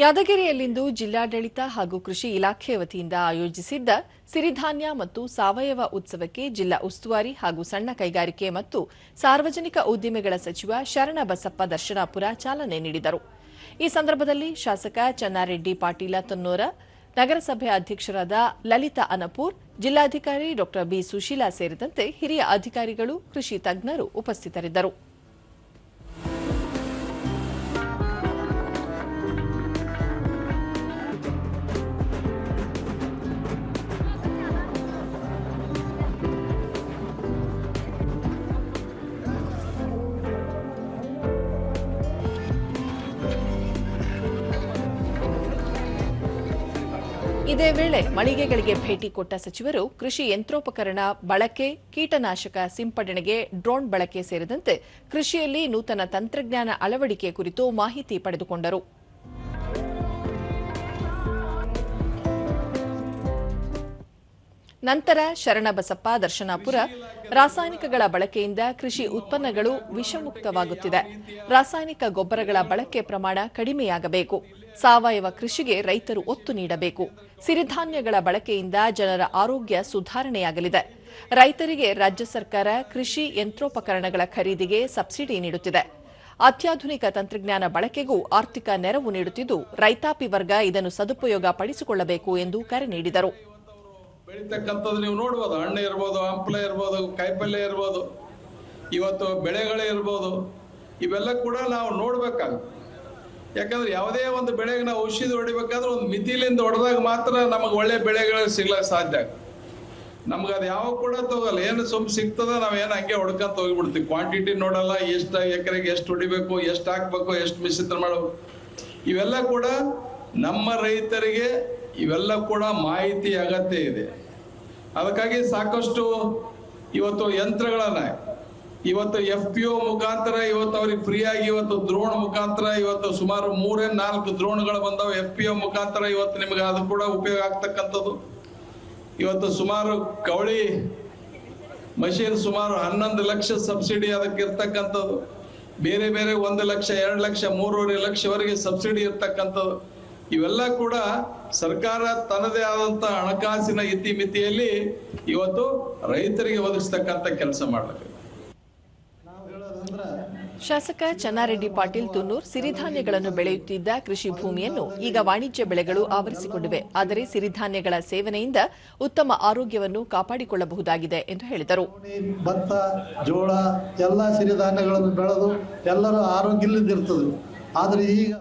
ಯಾದಗಿರಿಯಲ್ಲಿಂದು ಜಿಲ್ಲಾಡಳಿತ ಹಾಗೂ ಕೃಷಿ ಇಲಾಖೆ ವತಿಯಿಂದ ಆಯೋಜಿಸಿದ್ದ ಸಿರಿಧಾನ್ಯ ಮತ್ತು ಸಾವಯವ ಉತ್ಸವಕ್ಕೆ ಜಿಲ್ಲಾ ಉಸ್ತುವಾರಿ ಹಾಗೂ ಸಣ್ಣ ಕೈಗಾರಿಕೆ ಮತ್ತು ಸಾರ್ವಜನಿಕ ಉದ್ದಿಮೆಗಳ ಸಚಿವ ಶರಣಬಸಪ್ಪ ದರ್ಶನಾಪುರ ಚಾಲನೆ ನೀಡಿದರು. ಈ ಸಂದರ್ಭದಲ್ಲಿ ಶಾಸಕ ಚನ್ನಾರೆಡ್ಡಿ ಪಾಟೀಲ ತನ್ನೋರ, ನಗರಸಭೆ ಅಧ್ಯಕ್ಷರಾದ ಲಲಿತಾ ಅನಪೂರ್, ಜಿಲ್ಲಾಧಿಕಾರಿ ಡಾ ಬಿ ಸುಶೀಲಾ ಸೇರಿದಂತೆ ಹಿರಿಯ ಅಧಿಕಾರಿಗಳು, ಕೃಷಿ ತಜ್ಞರು ಉಪಸ್ಥಿತರಿದ್ದರು. ಇದೇ ವೇಳೆ ಮಳಿಗೆಗಳಿಗೆ ಭೇಟಿ ಕೊಟ್ಟ ಸಚಿವರು, ಕೃಷಿ ಯಂತ್ರೋಪಕರಣ ಬಳಕೆ, ಕೀಟನಾಶಕ ಸಿಂಪಡಣೆಗೆ ಡ್ರೋನ್ ಬಳಕೆ ಸೇರಿದಂತೆ ಕೃಷಿಯಲ್ಲಿ ನೂತನ ತಂತ್ರಜ್ಞಾನ ಅಳವಡಿಕೆ ಕುರಿತು ಮಾಹಿತಿ ಪಡೆದುಕೊಂಡರು. ನಂತರ ಶರಣಬಸಪ್ಪ ದರ್ಶನಾಪುರ ರಾಸಾಯನಿಕಗಳ ಬಳಕೆಯಿಂದ ಕೃಷಿ ಉತ್ಪನ್ನಗಳು ವಿಷಮುಕ್ತವಾಗುತ್ತಿದೆ. ರಾಸಾಯನಿಕ ಗೊಬ್ಬರಗಳ ಬಳಕೆ ಪ್ರಮಾಣ ಕಡಿಮೆಯಾಗಬೇಕು. ಸಾವಯವ ಕೃಷಿಗೆ ರೈತರು ಒತ್ತು ನೀಡಬೇಕು. ಸಿರಿಧಾನ್ಯಗಳ ಬಳಕೆಯಿಂದ ಜನರ ಆರೋಗ್ಯ ಸುಧಾರಣೆಯಾಗಲಿದೆ. ರೈತರಿಗೆ ರಾಜ್ಯ ಸರ್ಕಾರ ಕೃಷಿ ಯಂತ್ರೋಪಕರಣಗಳ ಖರೀದಿಗೆ ಸಬ್ಸಿಡಿ ನೀಡುತ್ತಿದೆ. ಅತ್ಯಾಧುನಿಕ ತಂತ್ರಜ್ಞಾನ ಬಳಕೆಗೂ ಆರ್ಥಿಕ ನೆರವು ನೀಡುತ್ತಿದ್ದು ರೈತಾಪಿ ವರ್ಗ ಇದನ್ನು ಸದುಪಯೋಗ ಪಡಿಸಿಕೊಳ್ಳಬೇಕು ಎಂದು ಕರೆ ನೀಡಿದರು. ಬೆಳಿತಕ್ಕಂಥದ್ದು ನೀವು ನೋಡ್ಬೋದು. ಹಣ್ಣು ಇರ್ಬೋದು, ಹಂಪ್ಲೆ ಇರ್ಬೋದು, ಕಾಯಿಪಲ್ಲೆ ಇರ್ಬೋದು, ಇವತ್ತು ಬೆಳೆಗಳೇ ಇರ್ಬೋದು. ಇವೆಲ್ಲ ಕೂಡ ನಾವು ನೋಡ್ಬೇಕಾಗುತ್ತೆ. ಯಾಕಂದ್ರೆ ಯಾವುದೇ ಒಂದು ಬೆಳೆಗೆ ನಾವು ಔಷಧಿ ಹೊಡಿಬೇಕಾದ್ರೆ ಒಂದು ಮಿತಿಲಿಂದ ಹೊಡೆದಾಗ ಮಾತ್ರ ನಮಗೆ ಒಳ್ಳೆ ಬೆಳೆಗಳು ಸಿಗ್ಲಕ್ಕೆ ಸಾಧ್ಯ ಆಗುತ್ತೆ. ನಮ್ಗೆ ಅದು ಯಾವ ಕೂಡ ತಗೋಲ್ಲ. ಏನು ಸುಮ್ ಸಿಗ್ತದ, ನಾವ್ ಏನು ಹಂಗೆ ಹೊಡ್ಕೊಂತ ಹೋಗ್ಬಿಡ್ತೀವಿ. ಕ್ವಾಂಟಿಟಿ ನೋಡಲ್ಲ, ಎಷ್ಟು ಎಕರೆಗೆ ಎಷ್ಟು ಹೊಡಿಬೇಕು, ಎಷ್ಟು ಹಾಕ್ಬೇಕು, ಎಷ್ಟು ಮಿಶ್ರಿತ ಮಾಡಬೇಕು. ಇವೆಲ್ಲ ಕೂಡ ನಮ್ಮ ರೈತರಿಗೆ ಇವೆಲ್ಲ ಕೂಡ ಮಾಹಿತಿ ಅಗತ್ಯ ಇದೆ. ಅದಕ್ಕಾಗಿ ಸಾಕಷ್ಟು ಇವತ್ತು ಯಂತ್ರಗಳನ್ನ, ಇವತ್ತು ಎಫ್ ಪಿ ಒ ಮುಖಾಂತರ, ಇವತ್ತು ಅವ್ರಿಗೆ ಫ್ರೀ ಆಗಿ ಇವತ್ತು ದ್ರೋಣ ಮುಖಾಂತರ, ಇವತ್ತು ಸುಮಾರು ಮೂರೇ ನಾಲ್ಕು ದ್ರೋಣ್ಗಳು ಬಂದವು. ಎಫ್ ಪಿ ಒ ಮುಖಾಂತರ ಇವತ್ತು ನಿಮ್ಗೆ ಅದು ಕೂಡ ಉಪಯೋಗ ಆಗ್ತಕ್ಕಂಥದ್ದು. ಇವತ್ತು ಸುಮಾರು ಕವಳಿ ಮಷೀನ್ ಸುಮಾರು ಹನ್ನೊಂದು ಲಕ್ಷ ಸಬ್ಸಿಡಿ ಅದಕ್ಕೆ ಇರ್ತಕ್ಕಂಥದ್ದು. ಬೇರೆ ಬೇರೆ ಒಂದು ಲಕ್ಷ, ಎರಡು ಲಕ್ಷ, ಮೂರುವರೆ ಲಕ್ಷವರೆಗೆ ಸಬ್ಸಿಡಿ ಇರ್ತಕ್ಕಂಥದ್ದು. ಇವೆಲ್ಲ ಕೂಡ ಸರ್ಕಾರ ತನ್ನದೇ ಆದಂತ ಹಣಕಾಸಿನ ಇತಿಮಿತಿಯಲ್ಲಿ ಇವತ್ತು ರೈತರಿಗೆ ಒದಗಿಸ್ತಕ್ಕಂಥ ಕೆಲಸ ಮಾಡಬೇಕು. ಶಾಸಕ ಚನ್ನಾರೆಡ್ಡಿ ಪಾಟೀಲ್ ತುನ್ನೂರ್ ಸಿರಿಧಾನ್ಯಗಳನ್ನು ಬೆಳೆಯುತ್ತಿದ್ದ ಕೃಷಿ ಭೂಮಿಯನ್ನು ಈಗ ವಾಣಿಜ್ಯ ಬೆಳೆಗಳು ಆವರಿಸಿಕೊಂಡಿವೆ. ಆದರೆ ಸಿರಿಧಾನ್ಯಗಳ ಸೇವನೆಯಿಂದ ಉತ್ತಮ ಆರೋಗ್ಯವನ್ನು ಕಾಪಾಡಿಕೊಳ್ಳಬಹುದಾಗಿದೆ ಎಂದು ಹೇಳಿದರು. ಭತ್ತ ಜೋಳ ಎಲ್ಲ ಸಿರಿಧಾನ್ಯಗಳನ್ನು ಬೆಳೆದು ಎಲ್ಲರೂ ಆರೋಗ್ಯಲಿದ್ದಿರ್ತದೆ ಆದರೆ ಈಗ